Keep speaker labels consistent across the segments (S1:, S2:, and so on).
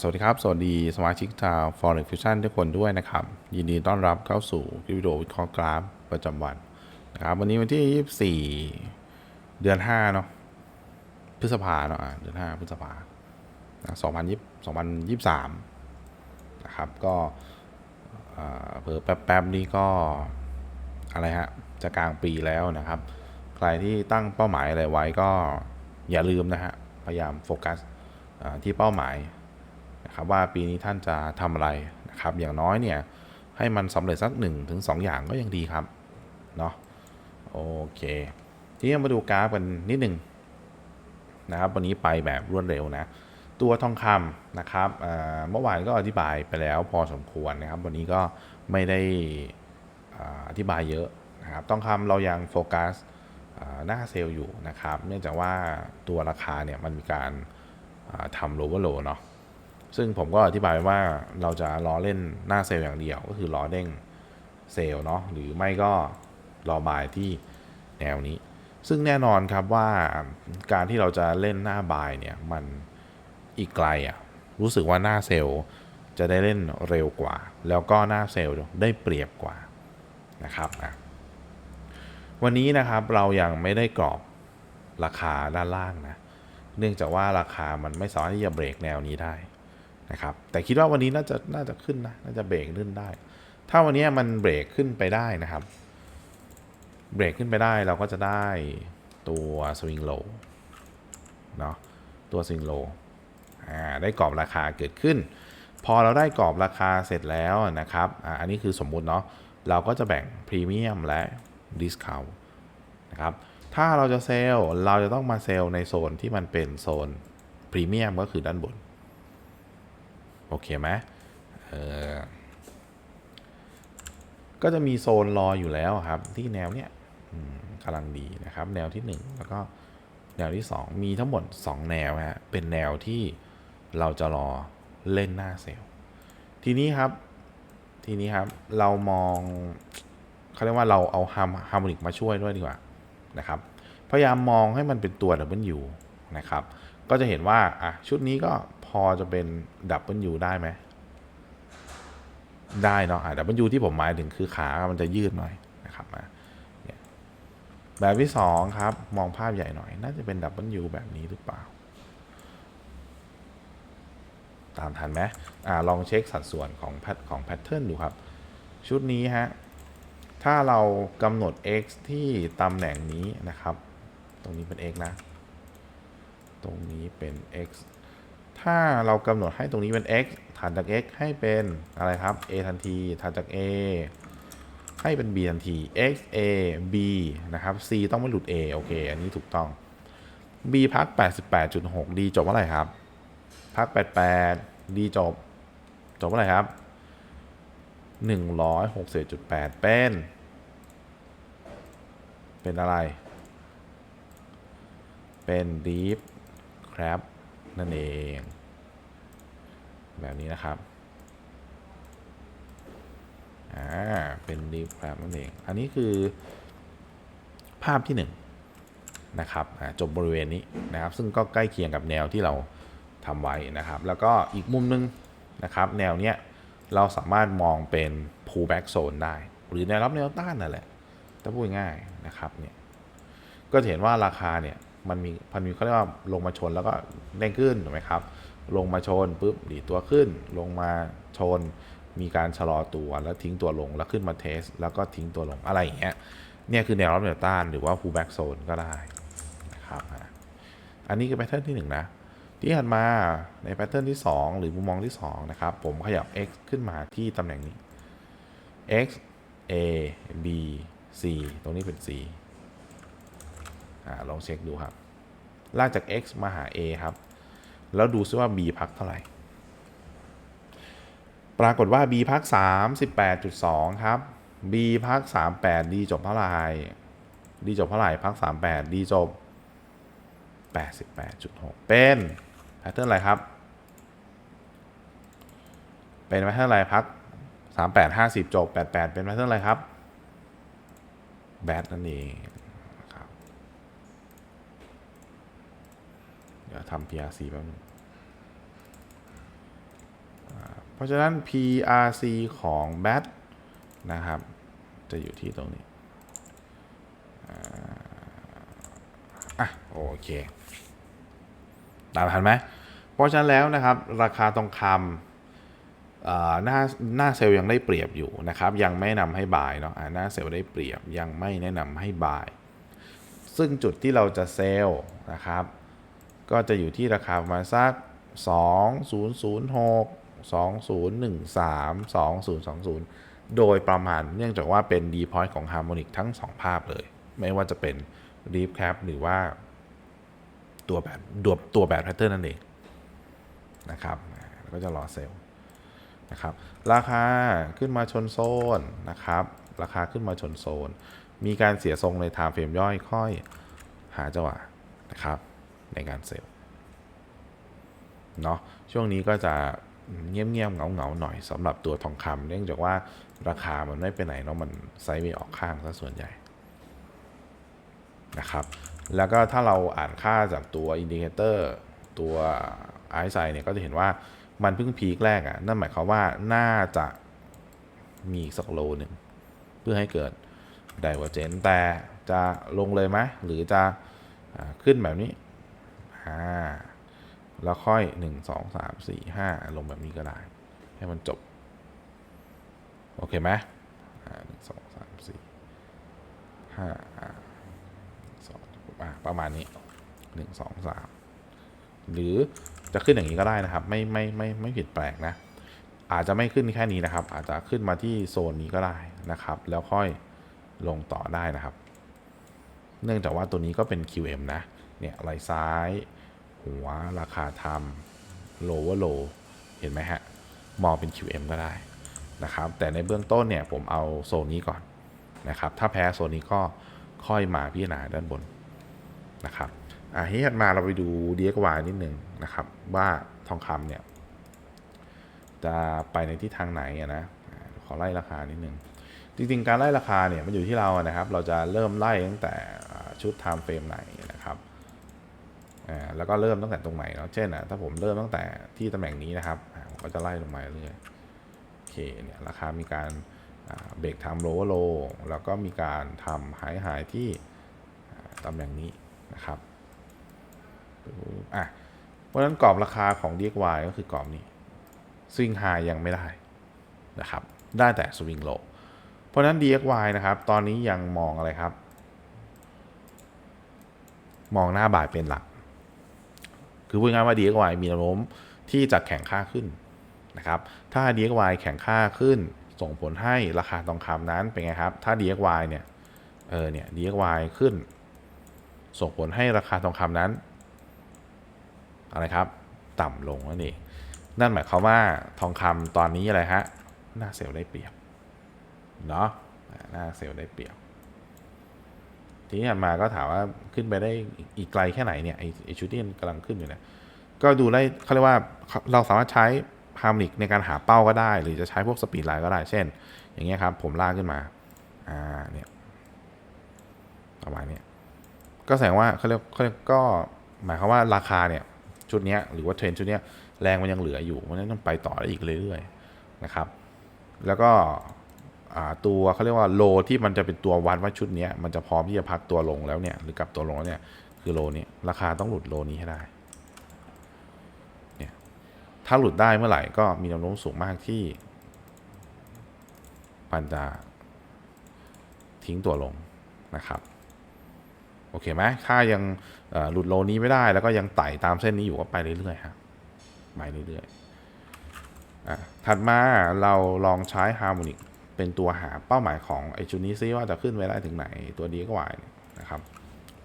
S1: สวัสดีครับ สวัสดีสมาชิกชาว Forex Fusion ทุกคนด้วยนะครับ ยินดีต้อนรับเข้าสู่คลิปวิดีโอวิเคราะห์กราฟประจำวันนะครับวันนี้วันที่ 24 เดือน5เนาะพฤษภาเนาะเดือน 5 พฤษภา2023นะครับก็เพิ่แป๊บๆนี้ก็อะไรฮะจะกลางปีแล้วนะครับ ใครที่ตั้งเป้าหมายอะไรไว้ก็อย่าลืมนะฮะพยายามโฟกัสที่เป้าหมาย นะครับว่าปีนี้ท่านจะทำอะไรนะครับ อย่างน้อยเนี่ยให้มันสำเร็จสัก1นถึงสอย่างก็ยังดีครับเนาะโอเค ทีนี้มาดูกราฟกันนิดหนึ่งนะครับวันนี้ไปแบบรวดเร็วนะตัวทองคำนะครับเมื่อวานก็อธิบายไปแล้วพอสมควรนะครับ วันนี้ก็ไม่ได้อธิบายเยอะนะครับทองคำเรายังโฟกัสหน้าเซลล์อยู่นะครับ เนื่องจากว่าตัวราคาเนี่ยมันมีการทำโลว์โลเนาะ ซึ่งผมก็อธิบายว่าเราจะล้อเล่นหน้าเซลล์อย่างเดียว ก็คือล้อเด้งเซลล์เนาะหรือไม่ก็รอบายที่แนวนี้ ซึ่งแน่นอนครับว่าการที่เราจะเล่นหน้าบายเนี่ยมันอีกไกลอะรู้สึกว่าหน้าเซลล์จะได้เล่นเร็วกว่า แล้วก็หน้าเซลล์ได้เปรียบกว่านะครับอะวันนี้นะครับเรายังไม่ได้กรอบราคาด้านล่างนะ เนื่องจากว่าราคามันไม่สามารถที่จะเบรกแนวนี้ได้ นะครับ แต่คิดว่าวันนี้น่าจะน่าจะขึ้นนะน่าจะเบรกขึ้นได้ ถ้าวันนี้มันเบรกขึ้นไปได้นะครับ เบรกขึ้นไปได้เราก็จะได้ตัวสวิงโลเนาะตัวสวิงโลอ่าได้กรอบราคาเกิดขึ้น พอเราได้กรอบราคาเสร็จแล้วนะครับอ่าอันนี้คือสมมุติเนาะเราก็จะแบ่งพรีเมียมและดิสคาวนะครับถ้าเราจะเซลล์เราจะต้องมาเซลล์ในโซนที่มันเป็นโซนพรีเมียมก็คือด้านบน อเคไหมเออก็จะมีโซนรออยู่แล้วครับ ที่แนวเนี้ยกำลังดีนะครับ แนวที่ 1 แล้วก็แนวที่ 2 มีทั้งหมด 2 แนวฮะเป็นแนวที่เราจะรอเล่นหน้าเซลล์ทีนี้ครับทีนี้ครับเรามองเขาเรียกว่าเราเอาฮาร์ฮาร์โมนิกมาช่วยด้วยดีกว่านะครับพยายามมองให้มันเป็นตัว W นะครับ ก็จะเห็นว่าอะชุดนี้ก็ อจะเป็น W ได้ไหม ได้เนาะอะ W ที่ผมหมายถึงคือขา มันจะยืดหน่อยนะครับมาแบบที่สองครับ มองภาพใหญ่หน่อย น่าจะเป็น W แบบนี้หรือเปล่า ตามทันไหมอ่าลองเช็คสัดส่วนของแพทของแพทเทิร์นดูครับ ชุดนี้ฮะ ถ้าเรากำหนด x ที่ตำแหน่งนี้นะครับ ตรงนี้เป็น x นะ ตรงนี้เป็น x ถ้าเรากำหนดให้ตรงนี้เป็น x ถัดจาก x ให้เป็นอะไรครับ a ทันทีถัดจาก a ให้เป็น b ทันที x a b นะครับ c ต้องไม่หลุด a โอเค อันนี้ถูกต้อง b พัก88.6 d จบเมื่อไหร่ครับ พัก88 d จบ จบเมื่อไหร่ครับ161.8 เป็น เป็นอะไร เป็น deep crab นั่นเอง แบบนี้นะครับ อ่า เป็น deep crab นั่นเอง อันนี้คือภาพที่1นนะครับจบบริเวณนี้นะครับ ซึ่งก็ใกล้เคียงกับแนวที่เราทำไว้นะครับ แล้วก็อีกมุมนึงนะครับ แนวเนี้ยเราสามารถมองเป็น pullback zone ได้ หรือแนวรับแนวต้านนั่นแหละถ้าพูดง่ายนะครับเนี่ยก็เห็นว่าราคาเนี่ยมันมีพันมีเขาเรียกว่าลงมาชนแล้วก็เด้งขึ้นถูกไหมครับ ลงมาชนปุ๊บดีตัวขึ้น ลงมาชน มีการชะลอตัวแล้วทิ้งตัวลงแล้วขึ้นมาเทส แล้วก็ทิ้งตัวลงอะไรอย่างเงี้ยเนี่ยคือแนวรับแนวต้านหรือว่า pullback zone ก็ได้นะครับอันนี้คือแพทเทิร์นที่1นงนะที่ถัดมาในแพทเทิร์นที่ 2 หรือมุมมองที่2นะครับผมขยับ x ขึ้นมาที่ตำแหน่งนี้ x a b c ตรงนี้เป็น c อ่าลองเช็คดูครับลากจาก x มาหา a ครับ แล้วดูซิว่า b พักเท่าไหร่ ปรากฏว่า b พัก 38.2 ครับ b พัก 38 d จบเท่าไหร่ d จบเท่าไหร่พัก 38 d จบ 88.6 เป็นแพทเทิร์นอะไรครับ เป็นแพทเทิร์นอะไรพัก 38 50 จบ 88 เป็นแพทเทิร์นอะไรครับแบทนั่นเองนะครับ เดี๋ยวทำ PRC แป๊บนึงเพราะฉะนั้น PRC ของ BAT นะครับ จะอยู่ที่ตรงนี้อะโอเคตามทันไหมเพราะฉะนั้นแล้วนะครับ ราคาทองคำหน้าหน้าเซลล์ยังได้เปรียบอยู่นะครับ ยังไม่แนะนำให้บายเนาะหน้าเซลล์ได้เปรียบยังไม่แนะนำให้บาย ซึ่งจุดที่เราจะเซลล์นะครับ ก็จะอยู่ที่ราคาประมาณสัก 2006 2013 2020 โดยประมาณเนื่องจากว่าเป็น d p o i n t ของ Harmonic ทั้ง 2 ภาพเลย ไม่ว่าจะเป็น Deep Cap หรือว่าตัวแบบตัวตัวแบบแพทเทิร์นนั่นเองนะครับแล้วก็จะรอเซลล์นะครับ ราคาขึ้นมาชนโซนนะครับ ราคาขึ้นมาชนโซน มีการเสียทรงใน time frame ย่อยค่อยหาจังหวะนะครับ ในการเซลล์เนาะช่วงนี้ก็จะเงียบๆเงาๆหน่อยสำหรับตัวทองคำเนื่องจากว่าราคามันไม่ไปไหนเนาะมันไซด์เวย์ออกข้างซะส่วนใหญ่นะครับแล้วก็ถ้าเราอ่านค่าจากตัวอินดิเคเตอร์ตัวไอซ์ไซเนี่ยก็จะเห็นว่ามันเพิ่งพีคแรกอะ่ะนั่นหมายความว่าน่าจะมีอีกสักโลหนึ่งเพื่อให้เกิด d ด v e r g e n c e แต่จะลงเลยไหมหรือจะอ่าขึ้นแบบนี้ อ่าแล้วค่อย 1 2 3 4 5 ลงแบบนี้ก็ได้ ให้มันจบ โอเคไหมหนึ่งสองสามสี่ห้าสองประมาณนี้หนึ่งสองสามหรือจะขึ้นอย่างนี้ก็ได้นะครับ ไม่ไม่ไม่ไม่ผิดแปลกนะ อาจจะไม่ขึ้นแค่นี้นะครับ อาจจะขึ้นมาที่โซนนี้ก็ได้นะครับ แล้วค่อยลงต่อได้นะครับ เนื่องจากว่าตัวนี้ก็เป็น QM นะ เนี่ยไหลซ้าย หัวราคาทำ lower low เห็นไหมฮะ มองเป็น QM ก็ได้นะครับ แต่ในเบื้องต้นเนี่ยผมเอาโซนนี้ก่อนนะครับ ถ้าแพ้โซนนี้ก็ค่อยมาพิจารณาด้านบนนะครับอะที่ถัดมาเราไปดู DXY นิดหนึ่งนะครับ ว่าทองคำเนี่ย จะไปในทิศทางไหนอะนะขอไล่ราคานิดหนึ่งจริงๆ การไล่ราคาเนี่ยมันอยู่ที่เรานะครับ เราจะเริ่มไล่ตั้งแต่ชุด time frame ไหนนะครับ อ่าแล้วก็เริ่มตั้งแต่ตรงไหนเนาะเช่นอะถ้าผมเริ่มตั้งแต่ที่ตำแหน่งนี้นะครับผมก็จะไล่ลงมาเรื่อยโอเคเนี่ยราคามีการเบรกทำโลว์โลแล้วก็มีการทำหายหายที่ตำแหน่งนี้นะครับอะเพราะฉะนั้นกรอบราคาของ DXY ก็คือกรอบนี้สวิงไฮยังไม่ได้นะครับ ได้แต่สวิงโลเพราะฉะนั้น DXY นะครับ ตอนนี้ยังมองอะไรครับ มองหน้าบ่ายเป็นหลัก คือพูดง่ายว่า DXY มีแนวโน้มที่จะแข่งค่าขึ้นนะครับ ถ้า DXY แข่งค่าขึ้น ส่งผลให้ราคาทองคำนั้นเป็นไงครับ ถ้า DXY เนี่ยเออเนี่ย DXY ขึ้น ส่งผลให้ราคาทองคำนั้นอะไรครับ ต่ำลงนั่นเองนั่นหมายความว่าทองคำตอนนี้อะไรฮะหน้าเซลล์ได้เปรียบเนาะอ่าหน้าเซลล์ได้เปรียบ ทีนี้มาก็ถามว่าขึ้นไปได้อีกไกลแค่ไหนเนี่ยไอชุดที่มันกำลังขึ้นอยู่เนี่ยก็ดูได้เขาเรียกว่าเราสามารถใช้ฮาร์มนิกในการหาเป้าก็ได้ หรือจะใช้พวกสปีดไลน์ก็ได้ เช่น อย่างเงี้ยครับ ผมลากขึ้นมา อ่า เนี่ย ประมาณเนี้ยก็แสดงว่าเขาเรียกเขาเรียกก็หมายความว่าราคาเนี่ย ชุดเนี้ยหรือว่าเทรนชุดเนี้ยแรงมันยังเหลืออยู่ มันต้องไปต่อได้อีกเรื่อยๆ นะครับ แล้วก็ ตัวเขาเรียกว่าโลที่มันจะเป็นตัววัดว่าชุดนี้มันจะพร้อมที่จะพักตัวลงแล้วเนี่ยหรือกลับตัวลงแล้วเนี่ยคือโลนี้ราคาต้องหลุดโลนี้ให้ได้เนี่ยถ้าหลุดได้เมื่อไหร่ก็มีแนวโน้มสูงมากที่มันจะทิ้งตัวลงนะครับโอเคไหมถ้ายังหลุดโลนี้ไม่ได้แล้วก็ยังไต่ตามเส้นนี้อยู่ก็ไปเรื่อยๆครับไปเรื่อยๆอะถัดมาเราลองใช้ฮาร์โมนิก เป็นตัวหาเป้าหมายของไอชุดนี้ซิว่าจะขึ้นไปได้ถึงไหนตัวดีก็วานะครับ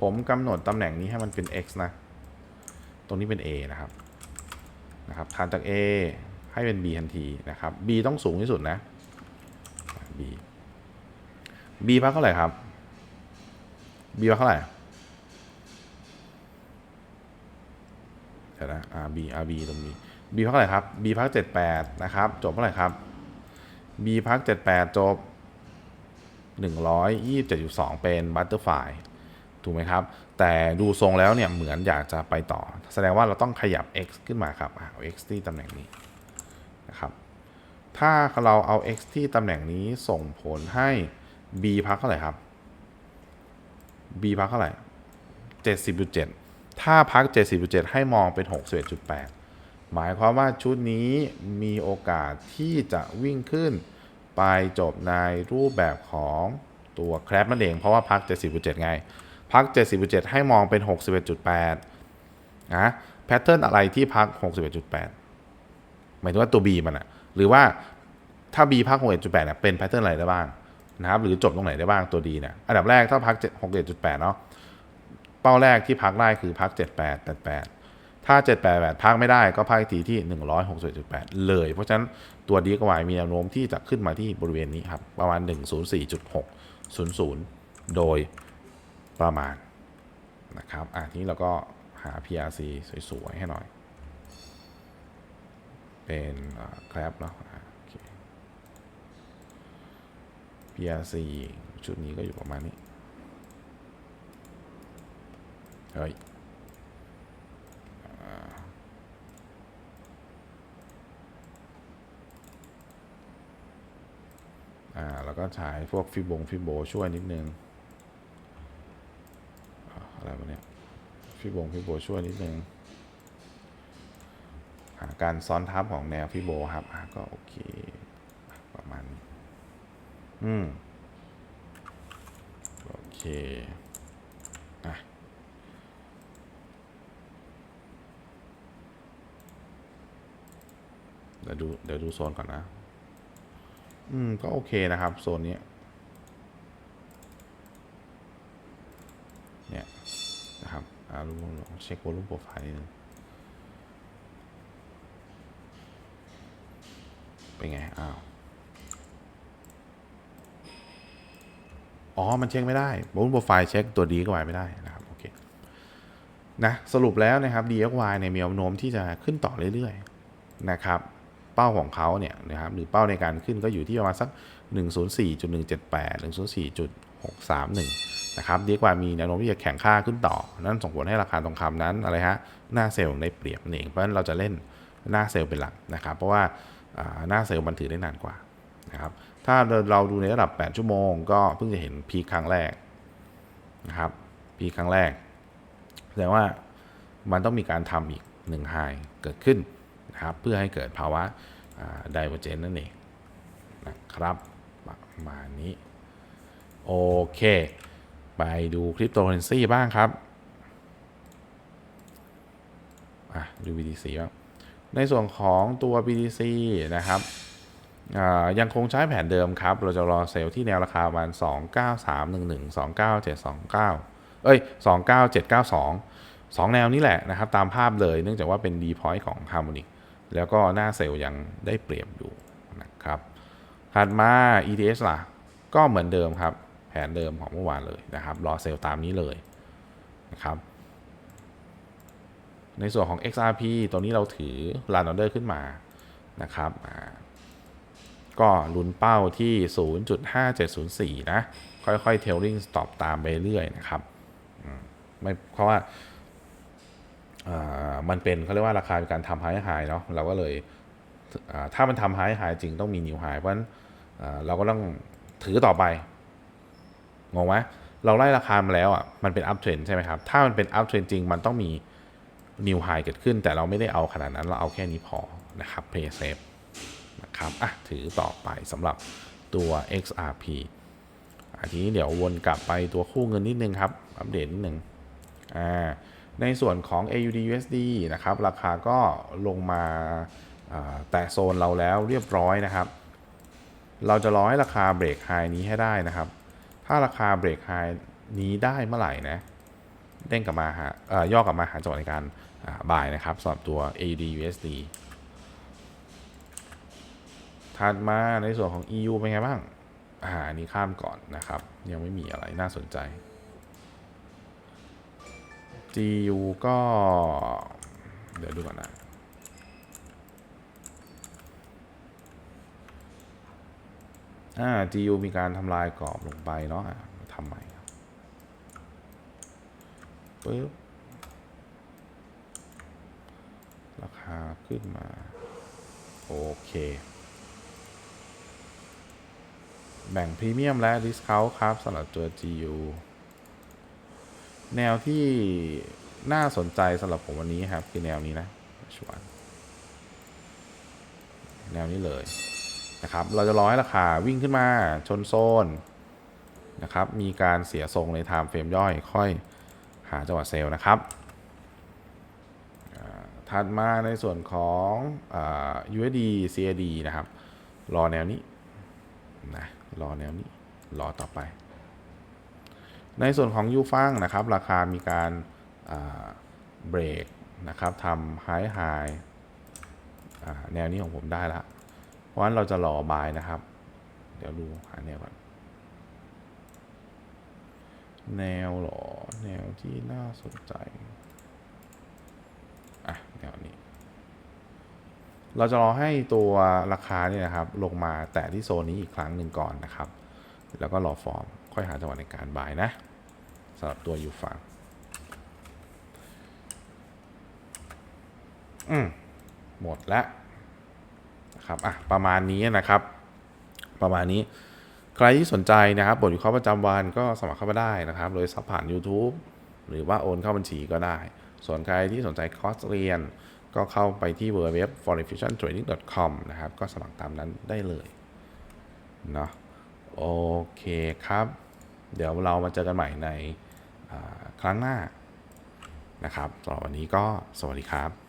S1: ผมกำหนดตำแหน่งนี้ให้มันเป็น x นะ ตรงนี้เป็น a นะครับนะครับถัดจาก a ให้เป็น b ทันทีนะครับ b ต้องสูงที่สุดนะ b b พักเท่าไหร่ครับ b พักเท่าไหร่เดี๋ยวนะ RB RB ตรงนี้ B พักเท่าไหร่ครับ B พักเจ็ดแปดนะครับ จบเท่าไหร่ครับ B พักเจ็ดแปดจบหนึ่งร้อยยี่สิบเจ็ดจุดสองเป็นบัตเตอร์ไฟถูกไหมครับ แต่ดูทรงแล้วเนี่ยเหมือนอยากจะไปต่อ แสดงว่าเราต้องขยับ x ขึ้นมาครับอะเอา x ที่ตำแหน่งนี้นะครับ ถ้าเราเอา x ที่ตำแหน่งนี้ส่งผลให้ b พักเท่าไหร่ครับ b พักเท่าไหร่ 70.7 ถ้าพัก 70.7 ให้มองเป็น 61.8 หมายความว่าชุดนี้มีโอกาสที่จะวิ่งขึ้น ไปจบในรูปแบบของตัวแครปนั่นเอง เพราะว่าพัก 70.7 ไง พัก 70.7 ให้มองเป็น 61.8 นะ แพทเทิร์นอะไรที่พัก 61.8 หมายถึงว่าตัว B มันอะหรือว่าถ้า B พัก 61.8เนี่ยเป็นแพทเทิร์นอะไรได้บ้างนะครับ หรือจบตรงไหนได้บ้างตัวดีเนี่ย อันดับแรกถ้าพัก 61.8 เนาะ เป้าแรกที่พักได้คือพัก 78 88 ถ้า 788 พักไม่ได้ก็พักอีกทีที่ 161.8เลย เพราะฉะนั้นตัวดีกวายมีแนวโน้มที่จะขึ้นมาที่บริเวณนี้ครับ ประมาณ 104.600 โดยประมาณนะครับอะทีนี้เราก็หา PRC สวยๆ ให้หน่อย เป็นแคลปเนาะอะโอเค PRC ชุดนี้ก็อยู่ประมาณนี้ เฮ้ยอ่า ก็ใช้พวกฟิบงฟิโบช่วยนิดนึงอะไรวะเนี่ยฟิบงฟิโบช่วยนิดนึงหาการซ้อนทับของแนวฟิโบครับก็โอเค ประมาณนี้อืมโอเคอะเดี๋ยวดูเดี๋ยวดูโซนก่อนนะ อืม ก็โอเคนะครับ โซนนี้เนี่ยนะครับอ่าลองลองเช็ควอลุ่มโปรไฟล์นิดนึงเป็นไง อ้าว อ๋อ มันเช็คไม่ได้บนโปรไฟล์เช็คตัวดีก็ไว้ไม่ได้นะครับ โอเค นะ สรุปแล้วนะครับ DXY เนี่ยมีแนวโน้มที่จะขึ้นต่อเรื่อยๆ นะครับ เป้าของเขาเนี่ยนะครับหรือเป้าในการขึ้นก็อยู่ที่ประมาณสัก 104.178 104.631 นะครับ DXY มีแนวโน้มที่จะแข่งค่าขึ้นต่อ นั่นส่งผลให้ราคาทองคำนั้นอะไรฮะหน้าเซลล์ได้เปรียบนั่นเองเพราะฉะนั้นเราจะเล่นหน้าเซลล์เป็นหลักนะครับ เพราะว่าอ่าหน้าเซลล์มันถือได้นานกว่านะครับถ้าเราดูในระดับ 8 ชั่วโมงก็เพิ่งจะเห็นพีคครั้งแรกนะครับพีคครั้งแรกแสดงว่ามันต้องมีการทำอีกหนึ่งไฮเกิดขึ้น นะครับ เพื่อให้เกิดภาวะไดเวอร์เจนนั่นเองนะครับประมาณนี้ โอเค ไปดูคริปโตเคอเรนซีบ้างครับดู BTC บ้างในส่วนของตัว BTC นะครับยังคงใช้แผนเดิมครับ เราจะรอเซลล์ที่แนวราคาประมาณ 29311 29729 เอ้ย 29792 2 แนวนี้แหละนะครับ ตามภาพเลยเนื่องจากว่าเป็น D point ของ Harmonic แล้วก็หน้าเซลล์ยังได้เปรียบอยู่นะครับถัดมา ETS ล่ะ ก็เหมือนเดิมครับ แผนเดิมของเมื่อวานเลยนะครับรอเซลล์ตามนี้เลยนะครับในส่วนของ XRP ตัวนี้เราถือ Run Order ขึ้นมานะครับก็ลุ้นเป้าที่ 0.5704 นะ ค่อยๆ tailing stop ตามไปเรื่อยนะครับไม่เพราะว่า มันเป็นเขาเรียกว่าราคาการทำ high high เนาะเราก็เลยถ้ามันทำ high high จริงต้องมี new high เพราะฉะนั้นเราก็ต้องถือต่อไปงงไหมเราไล่ราคามาแล้วอะมันเป็น up trend ใช่ไหมครับ ถ้ามันเป็น up trend จริงมันต้องมี new high เกิดขึ้น แต่เราไม่ได้เอาขนาดนั้นเราเอาแค่นี้พอนะครับ play safe นะครับอะถือต่อไปสำหรับตัว XRP อันนี้เดี๋ยววนกลับไปตัวคู่เงินนิดนึงครับ อัปเดตนิดนึงอ่า ในส่วนของ AUD USD นะครับราคาก็ลงมาแตะโซนเราแล้วเรียบร้อยนะครับ เราจะรอให้ราคาเบรกไฮนี้ให้ได้นะครับ ถ้าราคาเบรกไฮนี้ได้เมื่อไหร่นะเด้งกลับมาหาย่อกลับมาหาจังหวะในการบ่ายนะครับสำหรับตัว AUD USD ถัดมาในส่วนของ EU เป็นไงบ้างอ่าอันนี้ข้ามก่อนนะครับ ยังไม่มีอะไรน่าสนใจ GU ก็ เดี๋ยวดูก่อนนะอ่า GU มีการทำลายกรอบลงไปเนาะทำใหม่ปึ๊บราคาขึ้นมา โอเค แบ่งพรีเมียมและ Discount ครับสำหรับตัว GU แนวที่น่าสนใจสำหรับผมวันนี้ครับ คือแนวนี้นะชวนแนวนี้เลยนะครับ เราจะรอให้ราคาวิ่งขึ้นมาชนโซนนะครับ มีการเสียทรงในไทม์เฟรมย่อย ค่อยหาจังหวะเซลล์นะครับถัดมาในส่วนของอ USD CAD นะครับ รอแนวนี้นะรอแนวนี้ รอต่อไป ในส่วนของยูฟังนะครับ ราคามีการเบรกนะครับทำไฮไฮแนวนี้ของผมได้แล้วเพราะฉะนั้นเราจะรอบายนะครับ เดี๋ยวดูหาแนวก่อนแนวหรอ แนวที่น่าสนใจ อะ แนวนี้ เราจะรอให้ตัวราคาเนี่ยนะครับ ลงมาแตะที่โซนนี้อีกครั้งหนึ่งก่อนนะครับ แล้วก็รอฟอร์ม ค่อยหาจังหวะในการบายนะ สำหรับตัวยูฟังอืมหมดแล้วนะครับอะประมาณนี้นะครับ ประมาณนี้ใครที่สนใจนะครับบทวิเคราะห์ประจำวันก็สมัครเข้ามาได้นะครับ โดยซับผ่าน YouTube หรือว่าโอนเข้าบัญชีก็ได้ ส่วนใครที่สนใจคอร์สเรียน ก็เข้าไปที่ www foreign trading com นะครับ ก็สมัครตามนั้นได้เลยเนาะโอเคครับ เดี๋ยวเรามาเจอกันใหม่ใน ครั้งหน้านะครับสำหรับวันนี้ก็สวัสดีครับ